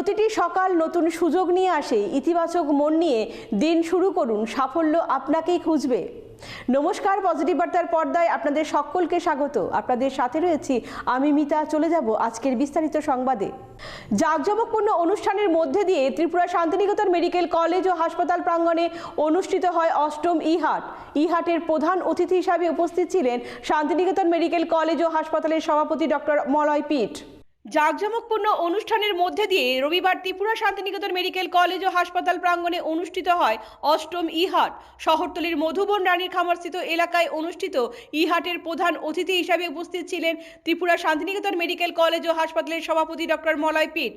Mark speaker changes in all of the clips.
Speaker 1: প্রতিটি সকাল নতুন সুযোগ নিয়ে আসে। ইতিবাচক মন নিয়ে দিন শুরু করুন। সাফল্য আপনাকেই খুঁজবে। নমস্কার, পজিটিভ বার্তার পর্দায় আপনাদের সকলকে স্বাগত। আপনাদের সাথে রয়েছি আমি মিতা। চলে যাব আজকের বিস্তারিত সংবাদে। জাঁকজমকপূর্ণ অনুষ্ঠানের মধ্যে দিয়ে ত্রিপুরা শান্তিনিকেতন মেডিকেল কলেজ ও হাসপাতাল প্রাঙ্গণে অনুষ্ঠিত হয় অষ্টম ইহাট। ইহাটের প্রধান অতিথি হিসাবে উপস্থিত ছিলেন শান্তিনিকেতন মেডিকেল কলেজ ও হাসপাতালের সভাপতি ডক্টর মলয় পিঠ। জাঁকজমকপূর্ণ অনুষ্ঠানের মধ্যে দিয়ে রবিবার ত্রিপুরা শান্তিনিকেতন মেডিকেল কলেজ ও হাসপাতাল প্রাঙ্গণে অনুষ্ঠিত হয় অষ্টম ইহাট। শহরতলির মধুবন রানীর খামারস্থিত এলাকায় অনুষ্ঠিত ইহাটের প্রধান অতিথি হিসাবে উপস্থিত ছিলেন ত্রিপুরা শান্তিনিকেতন মেডিকেল কলেজ ও হাসপাতালের সভাপতি ডক্টর মলয় পিট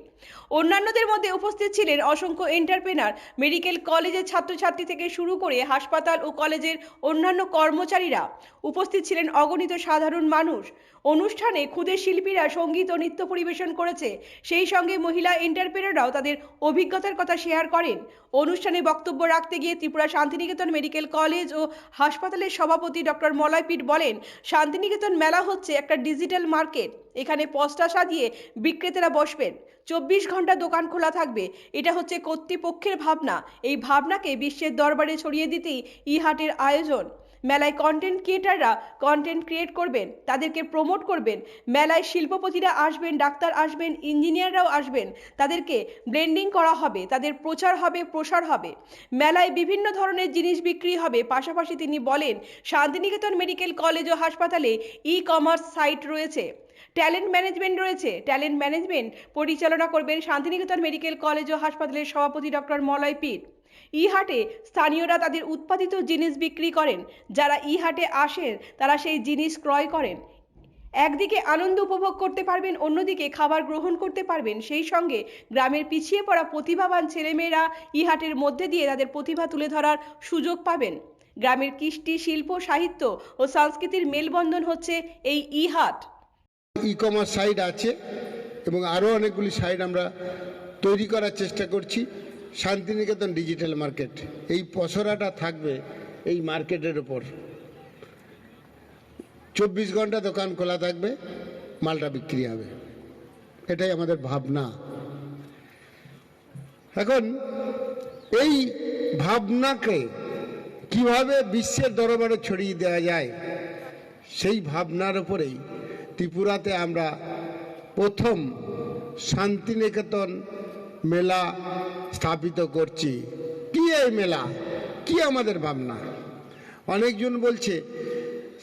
Speaker 1: অন্যান্যদের মধ্যে উপস্থিত ছিলেন অসংখ্য এন্টারপ্রেনার। মেডিকেল কলেজের ছাত্রছাত্রী থেকে শুরু করে হাসপাতাল ও কলেজের অন্যান্য কর্মচারীরা। উপস্থিত ছিলেন অগণিত সাধারণ মানুষ। অনুষ্ঠানে ক্ষুদে শিল্পীরা সংগীত ও নৃত্য পরিবেশন করেছে। সেই সঙ্গে মহিলা এন্টারপ্রেনাররাও তাদের অভিজ্ঞতার কথা শেয়ার করেন। অনুষ্ঠানে বক্তব্য রাখতে গিয়ে ত্রিপুরা শান্তিনিকেতন মেডিকেল কলেজ ও হাসপাতালের সভাপতি ডক্টর মলয়পীঠ বলেন, শান্তিনিকেতন মেলা হচ্ছে একটা ডিজিটাল মার্কেট এখানে পস্তা সাজিয়ে বিক্রেতারা বসবেন। চব্বিশ ঘণ্টা দোকান খোলা থাকবে। এটা হচ্ছে কর্তৃপক্ষের ভাবনা। এই ভাবনাকে বিশ্বের দরবারে ছড়িয়ে দিতেই ইহাটের আয়োজন। মেলায় কন্টেন্ট ক্রিয়েটাররা কন্টেন্ট ক্রিয়েট করবেন, তাদেরকে প্রমোট করবেন, মেলায় শিল্পপতিরা আসবেন, ডাক্তার আসবেন ইঞ্জিনিয়াররাও আসবেন, তাদেরকে ব্লেন্ডিং করা হবে, তাদের প্রচার হবে, প্রসার হবে। মেলায় বিভিন্ন ধরনের জিনিস বিক্রি হবে, পাশাপাশি তিনি বলেন, শান্তিনিকেতন মেডিকেল কলেজ ও হাসপাতালে ই কমার্স সাইট রয়েছে। ট্যালেন্ট ম্যানেজমেন্ট রয়েছে। ট্যালেন্ট ম্যানেজমেন্ট পরিচালনা করবেন শান্তিনিকেতন মেডিকেল কলেজ ও হাসপাতালের সভাপতি ডক্টর মলয় পীর ইহাটে স্থানীয়রা তাদের উৎপাদিত জিনিস বিক্রি করেন। যারা ইহাটে আসেন তারা সেই জিনিস ক্রয় করেন। একদিকে আনন্দ উপভোগ করতে পারবেন, অন্যদিকে খাবার গ্রহণ করতে পারবেন। সেই সঙ্গে গ্রামের পিছিয়ে পড়া প্রতিভাবান ছেলেমেয়েরা ইহাটের মধ্যে দিয়ে তাদের প্রতিভা তুলে ধরার সুযোগ পাবেন। গ্রামের কৃষ্টি, শিল্প, সাহিত্য ও সংস্কৃতির মেলবন্ধন হচ্ছে এই ইহাট।
Speaker 2: ই কমার্স সাইট আছে এবং আরও অনেকগুলি সাইট আমরা তৈরি করার চেষ্টা করছি। শান্তিনিকেতন ডিজিটাল মার্কেট এই পসরাটা থাকবে এই মার্কেটের ওপর চব্বিশ ঘণ্টা দোকান খোলা থাকবে, মালটা বিক্রি হবে। এটাই আমাদের ভাবনা। এখন, এই ভাবনাকে কীভাবে বিশ্বের দরবারে ছড়িয়ে দেওয়া যায়, সেই ভাবনার উপরেই ত্রিপুরাতে আমরা প্রথম শান্তিনিকেতন মেলা স্থাপিত করছি। কি এই মেলা? কি আমাদের ভাবনা? অনেকজন বলছে,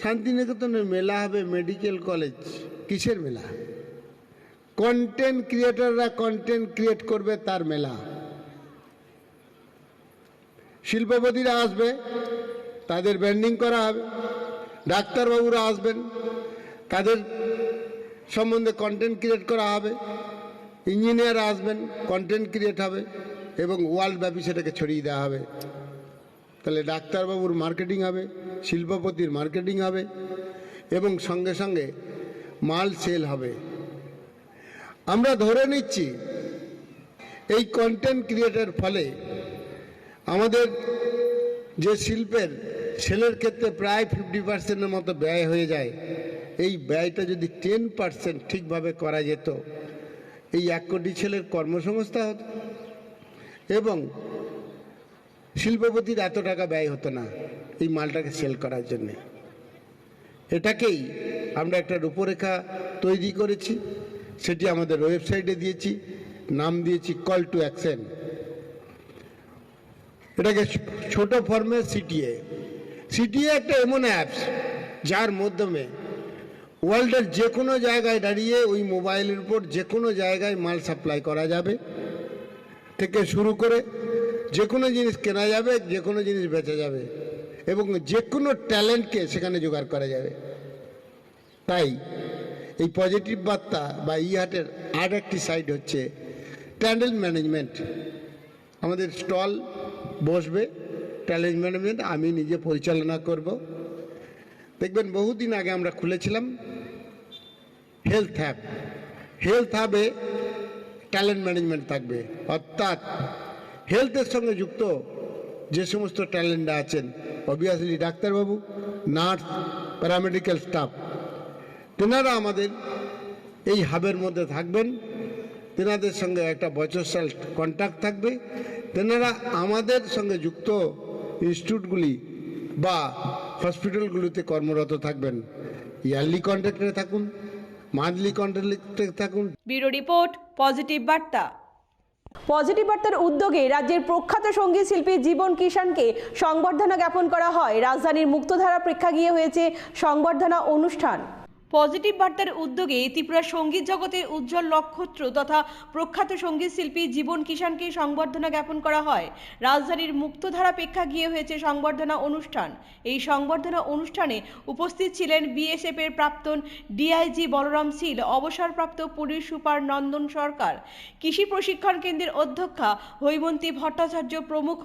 Speaker 2: শান্তিনিকেতনের মেলা হবে মেডিকেল কলেজ। কিসের মেলা? কন্টেন্ট ক্রিয়েটাররা কন্টেন্ট ক্রিয়েট করবে তার মেলা। শিল্পপতিরা আসবে, তাদের ব্র্যান্ডিং করা হবে, ডাক্তারবাবুরা আসবেন, তাদের সম্বন্ধে কন্টেন্ট ক্রিয়েট করা হবে ইঞ্জিনিয়ার আসবেন কন্টেন্ট ক্রিয়েট হবে। এবং ওয়ার্ল্ড ব্যাপী সেটাকে ছড়িয়ে দেওয়া হবে। তাহলে ডাক্তারবাবুর মার্কেটিং হবে, শিল্পপতির মার্কেটিং হবে, এবং সঙ্গে সঙ্গে মাল সেল হবে। আমরা ধরে নিচ্ছি, এই কন্টেন্ট ক্রিয়েটের ফলে আমাদের যে শিল্পের সেলের ক্ষেত্রে প্রায় ফিফটি পার্সেন্টের মতো ব্যয় হয়ে যায়, এই ব্যয়টা যদি টেন পার্সেন্ট ঠিকভাবে করা যেত, এই এক কোটি ছেলের কর্মসংস্থা হতো এবং শিল্পপতির এত টাকা ব্যয় হতো না এই মালটাকে সেল করার জন্যে। এটাকেই আমরা একটা রূপরেখা তৈরি করেছি, সেটি আমাদের ওয়েবসাইটে দিয়েছি, নাম দিয়েছি কল টু অ্যাকশন এটাকে ছোট ফর্মে সিটিএ সিটিএ একটা এমন অ্যাপস যার মাধ্যমে ওয়ার্ল্ডের যে কোনো জায়গায় দাঁড়িয়ে ওই মোবাইলের উপর যে কোনো জায়গায় মাল সাপ্লাই করা যাবে। থেকে শুরু করে যে কোনো জিনিস কেনা যাবে, যে কোনো জিনিস বেচা যাবে এবং যে কোনো ট্যালেন্টকে সেখানে জোগাড় করা যাবে। তাই এই পজিটিভ বার্তা বা ইহাটের আর একটি সাইড হচ্ছে ট্যান্ডেল ম্যানেজমেন্ট আমাদের স্টল বসবে ট্যালেন্ট ম্যানেজমেন্ট আমি নিজে পরিচালনা করব। দেখবেন বহুদিন আগে আমরা খুলেছিলাম হেলথ হ্যাব হেলথ হ্যাবে ট্যালেন্ট ম্যানেজমেন্ট থাকবে। অর্থাৎ হেলথের সঙ্গে যুক্ত যে সমস্ত ট্যালেন্টরা আছেন অবভিয়াসলি ডাক্তারবাবু নার্স প্যারামেডিক্যাল স্টাফ তেনারা আমাদের এই হাবের মধ্যে থাকবেন। তেনাদের সঙ্গে একটা বছরসাল কন্ট্যাক্ট থাকবে। তেনারা আমাদের সঙ্গে যুক্ত ইনস্টিটিউটগুলি বা হসপিটালগুলিতে কর্মরত থাকবেন। ইয়ারলি কন্ট্রাক্টে থাকুন মান্থলি কন্ট্রাক্টে থাকুন।
Speaker 1: ব্যুরো রিপোর্ট পজিটিভ বার্তা।
Speaker 3: পজিটিভ বার্তার উদ্যোগে রাজ্যের প্রখ্যাত সংগীত শিল্পী জীবন কিষাণকে সংবর্ধনা জ্ঞাপন করা হয়। রাজধানীর মুক্তধারা প্রেক্ষাগৃহে হয়েছে সংবর্ধনা অনুষ্ঠান।
Speaker 1: পজিটিভ বার্তার উদ্যোগে ত্রিপুরা সংগীত জগতের উজ্জ্বল নক্ষত্র তথা প্রখ্যাত সংগীত শিল্পী জীবন কিষানকে সংবর্ধনা জ্ঞাপন করা হয়। রাজধানীর মুক্তধারা প্রেক্ষা গিয়ে হয়েছে সংবর্ধনা অনুষ্ঠান। এই সংবর্ধনা অনুষ্ঠানে উপস্থিত ছিলেন বিএসএফ এর প্রাক্তন ডিআইজি বলরাম শীল, অবসরপ্রাপ্ত পুলিশ সুপার নন্দন সরকার, কৃষি প্রশিক্ষণ কেন্দ্রের অধ্যক্ষা হৈমন্তী ভট্টাচার্য প্রমুখ।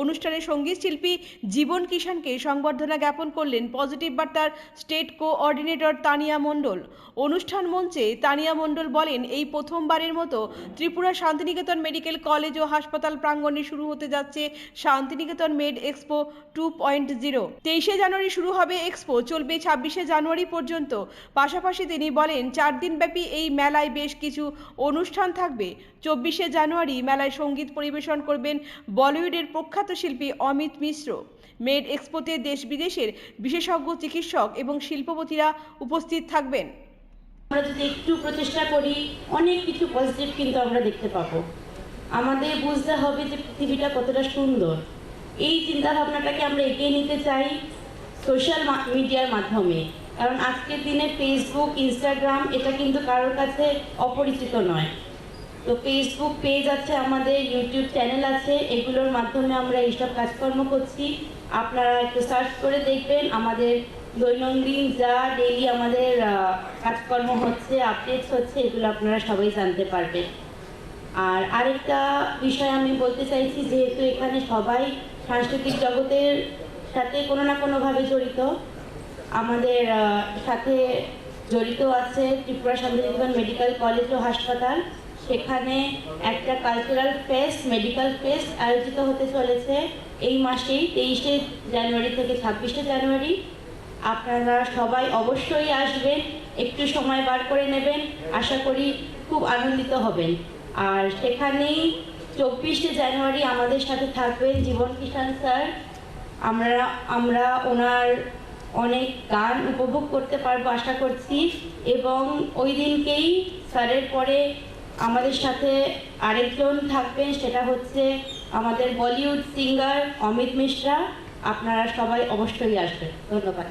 Speaker 1: অনুষ্ঠানে সংগীত শিল্পী জীবন কিষানকে সংবর্ধনা জ্ঞাপন করলেন পজিটিভ বার্তার স্টেট কোঅর্ডিনেটর তানিয়া মণ্ডল। অনুষ্ঠান মঞ্চে তানিয়া মণ্ডল বলেন, এই প্রথমবারের মতো ত্রিপুরা শান্তিনিকেতন মেডিকেল কলেজ ও হাসপাতাল প্রাঙ্গণে শুরু হতে যাচ্ছে Santiniketan med expo two point zero. তেইশে জানুয়ারি শুরু হবে এক্সপো, চলবে ছাব্বিশে জানুয়ারি পর্যন্ত। পাশাপাশি তিনি বলেন, চার দিনব্যাপী এই মেলায় বেশ কিছু অনুষ্ঠান থাকবে। চব্বিশে জানুয়ারি মেলায় সংগীত পরিবেশন করবেন বলিউডের প্রখ্যাত শিল্পী অমিত মিশ্র। মেড এক্সপোতে দেশ বিদেশের বিশেষজ্ঞ, চিকিৎসক এবং শিল্পপতিরা উপস্থিত থাকবেন।
Speaker 4: আমরা যদি একটু প্রচেষ্টা করি, অনেক কিছু পজিটিভ কিন্তু আমরা দেখতে পাবো। আমাদের বুঝতে হবে যে পৃথিবীটা কতটা সুন্দর। এই চিন্তা ভাবনাটাকে আমরা এগিয়ে নিতে চাই সোশ্যাল মিডিয়ার মাধ্যমে। কারণ আজকের দিনে ফেসবুক ইনস্টাগ্রাম এটা কিন্তু কারোর কাছে অপরিচিত নয়। তো ফেসবুক পেজ আছে আমাদের ইউটিউব চ্যানেল আছে। এগুলোর মাধ্যমে আমরা এইসব কাজকর্ম করছি। আপনারা একটু সার্চ করে দেখবেন আমাদের দৈনন্দিন যা ডেইলি আমাদের কাজকর্ম হচ্ছে আপডেটস হচ্ছে, এগুলো আপনারা সবাই জানতে পারবেন। আর আরেকটা বিষয় আমি বলতে চাইছি, যেহেতু এখানে সবাই সাংস্কৃতিক জগতের সাথে কোনো না কোনোভাবে জড়িত, আমাদের সাথে জড়িত আছে ত্রিপুরা শান্তিনিকেতন মেডিকেল কলেজ ও হাসপাতাল। সেখানে একটা কালচারাল ফেস্ট মেডিকেল ফেস্ট আয়োজিত হতে চলেছে এই মাসেই, তেইশে জানুয়ারি থেকে ছাব্বিশে জানুয়ারি। আপনারা সবাই অবশ্যই আসবেন, একটু সময় বার করে নেবেন, আশা করি খুব আনন্দিত হবেন। আর সেখানেই চব্বিশে জানুয়ারি আমাদের সাথে থাকবেন জীবন কিষাণ স্যার। আমরা আমরা ওনার অনেক গান উপভোগ করতে পারব আশা করছি। এবং ওই দিনকেই স্যারের পরে আমাদের সাথে আরেকজন থাকবেন, সেটা হচ্ছে আমাদের বলিউড সিঙ্গার অমিত মিশ্রা। আপনারা সবাই অবশ্যই আসবেন। ধন্যবাদ।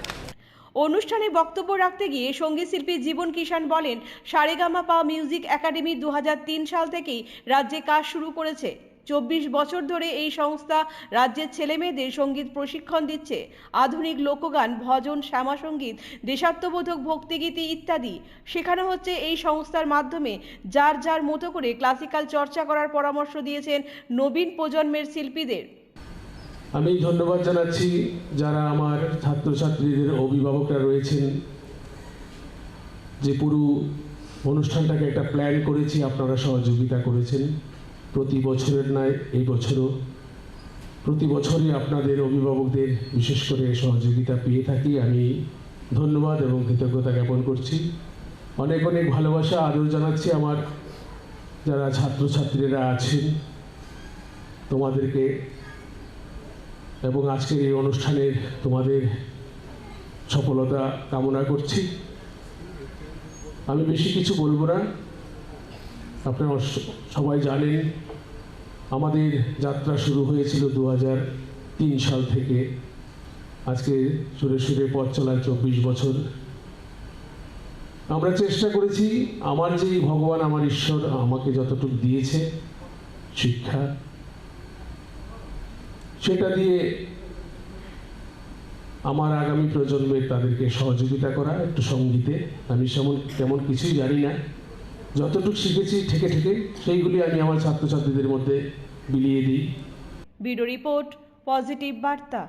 Speaker 1: অনুষ্ঠানে বক্তব্য রাখতে গিয়ে সংগীত শিল্পী জীবন কিষাণ বলেন সারেগামা পা মিউজিক একাডেমি দু হাজার তিন সাল থেকেই রাজ্যে কাজ শুরু করেছে। চব্বিশ বছর ধরে এই সংস্থা রাজ্যের ছেলেমেয়েদের সংগীত প্রশিক্ষণ দিচ্ছে। আধুনিক লোকগান, ভজন শ্যামা সংগীত দেশাত্মবোধক ভক্তিগীতি ইত্যাদি। শেখানো হচ্ছে এই সংস্থার মাধ্যমে যার যার মতো করে ক্লাসিক্যাল চর্চা করার পরামর্শ দিয়েছেন নবীন প্রজন্মের শিল্পীদের।
Speaker 5: আমি ধন্যবাদ জানাচ্ছি যারা আমার ছাত্রছাত্রীদের অভিভাবকরা রয়েছেন। যে পুরো অনুষ্ঠানটাকে একটা প্ল্যান করেছি, আপনারা সহযোগিতা করেছেন। প্রতি বছরের নয় এই বছরও প্রতি বছরই আপনাদের অভিভাবকদের বিশেষ করে সহযোগিতা পেয়ে থাকি। আমি ধন্যবাদ এবং কৃতজ্ঞতা জ্ঞাপন করছি। অনেক অনেক ভালোবাসা আদর জানাচ্ছি আমার যারা ছাত্রছাত্রীরা আছেন তোমাদেরকে এবং আজকের এই অনুষ্ঠানের তোমাদের সফলতা কামনা করছি। আমি বেশি কিছু বলব না। আপনারা সবাই জানেন, আমাদের যাত্রা শুরু হয়েছিল দু সাল থেকে। আজকে সুরে সুরে পথ চলার চব্বিশ বছর। আমরা চেষ্টা করেছি, আমার যে ভগবান, আমার ঈশ্বর আমাকে যতটুকু দিয়েছে, শিক্ষা, সেটা দিয়ে আমার আগামী প্রজন্মের তাদেরকে সহযোগিতা করা, একটু সঙ্গীতে, আমি সেমন, তেমন কিছুই জানি না। যতটুকু শিখেছি ঠেকে ঠেকে সেইগুলি আমি আমার ছাত্রছাত্রীদের মধ্যে বিলিয়ে দিই।
Speaker 1: ভিডিও রিপোর্ট পজিটিভ বার্তা।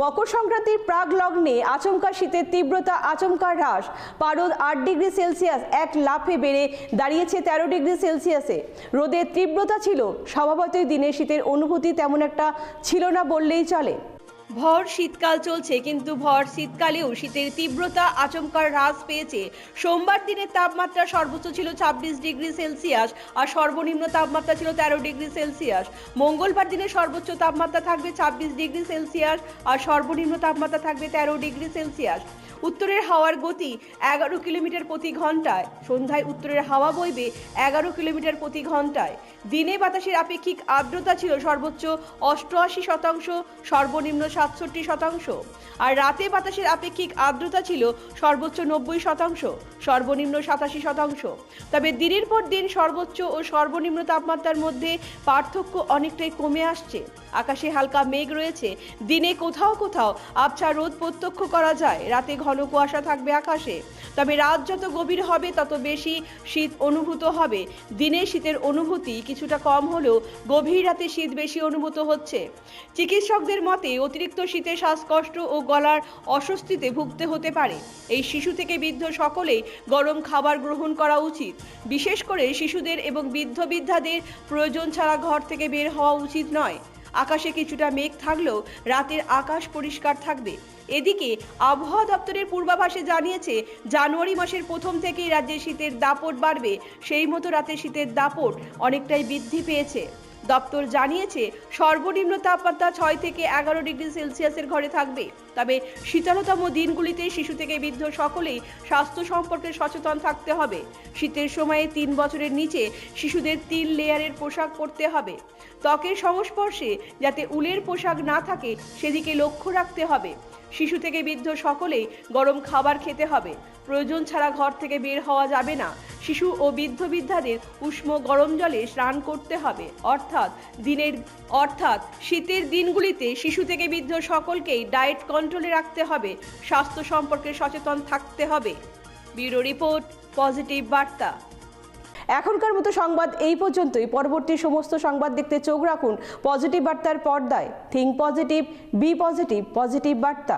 Speaker 3: মকর সংক্রান্তির প্রাগ লগ্নে আচমকা শীতের তীব্রতা আচমকা হ্রাস। পারদ আট ডিগ্রি সেলসিয়াস এক লাফে বেড়ে দাঁড়িয়েছে তেরো ডিগ্রি সেলসিয়াসে। রোদের তীব্রতা ছিল স্বভাবতই দিনে শীতের অনুভূতি তেমন একটা ছিল না বললেই চলে।
Speaker 1: ভর শীতকাল চলছে, কিন্তু ভর শীতকালেও শীতের তীব্রতা আচমকার হ্রাস পেয়েছে। সোমবার দিনের তাপমাত্রা সর্বোচ্চ ছিল ছাব্বিশ ডিগ্রি সেলসিয়াস আর সর্বনিম্ন তাপমাত্রা ছিল তেরো ডিগ্রি সেলসিয়াস। মঙ্গলবার দিনে সর্বোচ্চ তাপমাত্রা থাকবে ছাব্বিশ ডিগ্রি সেলসিয়াস আর সর্বনিম্ন তাপমাত্রা থাকবে তেরো ডিগ্রি সেলসিয়াস। উত্তরের হাওয়ার গতি এগারো কিলোমিটার প্রতি ঘন্টায়। সন্ধ্যায় উত্তরের হাওয়া বইবে এগারো কিলোমিটার প্রতি ঘন্টায়। দিনে বাতাসের আপেক্ষিক আর্দ্রতা ছিল সর্বোচ্চ অষ্টআশি শতাংশ, সর্বনিম্ন সাতষট্টি শতাংশ। আর রাতে বাতাসের আপেক্ষিক আর্দ্রতা ছিল সর্বোচ্চ নব্বই শতাংশ, সর্বনিম্ন সাতাশি শতাংশ। তবে দিনের পর দিন সর্বোচ্চ ও সর্বনিম্ন তাপমাত্রার মধ্যে পার্থক্য অনেকটাই কমে আসছে। আকাশে হালকা মেঘ রয়েছে। দিনে কোথাও কোথাও আবছা রোদ প্রত্যক্ষ করা যায়। রাতে ঘন কুয়াশা থাকবে আকাশে। তবে রাত যত গভীর হবে, তত বেশি শীত অনুভূত হবে। দিনে শীতের অনুভূতি কিছুটা কম হলেও গভীর রাতে শীত বেশি অনুভূত হচ্ছে। চিকিৎসকদের মতে, অতিরিক্ত শীতে শ্বাসকষ্ট ও গলার অস্বস্তিতে ভুগতে হতে পারে। এই শিশু থেকে বৃদ্ধ সকলেই গরম খাবার গ্রহণ করা উচিত। বিশেষ করে শিশুদের এবং বৃদ্ধ বৃদ্ধাদের প্রয়োজন ছাড়া ঘর থেকে বের হওয়া উচিত নয়। আকাশে কিছুটা মেঘ থাকলেও রাতের আকাশ পরিষ্কার থাকবে। এদিকে আবহাওয়া দপ্তরের পূর্বাভাসে জানিয়েছে, জানুয়ারি মাসের প্রথম থেকেই রাজ্যে শীতের দাপট বাড়বে। সেই মতো রাতে শীতের দাপট অনেকটাই বৃদ্ধি পেয়েছে। দপ্তর জানিয়েছে, সর্বনিম্ন তাপমাত্রা ছয় থেকে এগারো ডিগ্রি সেলসিয়াসের ঘরে থাকবে। তবে শীতলতম দিনগুলিতে শিশু থেকে বৃদ্ধ সকলেই স্বাস্থ্য সম্পর্কে সচেতন থাকতে হবে। শীতের সময়ে তিন বছরের নিচে শিশুদের তিন লেয়ারের পোশাক পরতে হবে। ত্বকের সংস্পর্শে যাতে উলের পোশাক না থাকে, সেদিকে লক্ষ্য রাখতে হবে। শিশু থেকে বৃদ্ধ সকলেই গরম খাবার খেতে হবে। প্রয়োজন ছাড়া ঘর থেকে বের হওয়া যাবে না। শিশু ও বৃদ্ধ বৃদ্ধাদের উষ্ণ গরম জলে স্নান করতে হবে। অর্থাৎ দিনের, অর্থাৎ শীতের দিনগুলিতে শিশু থেকে বৃদ্ধ সকলকেই ডায়েট কন্ট্রোলে রাখতে হবে। স্বাস্থ্য সম্পর্কে সচেতন থাকতে হবে। ব্যুরো রিপোর্ট, পজিটিভ বার্তা।
Speaker 3: এখনকার মতো সংবাদ এই পর্যন্তই। পরবর্তী সমস্ত সংবাদ দেখতে চোখ রাখুন। পজিটিভ বার্তার পর্দায়। Think positive, be positive positive বার্তা।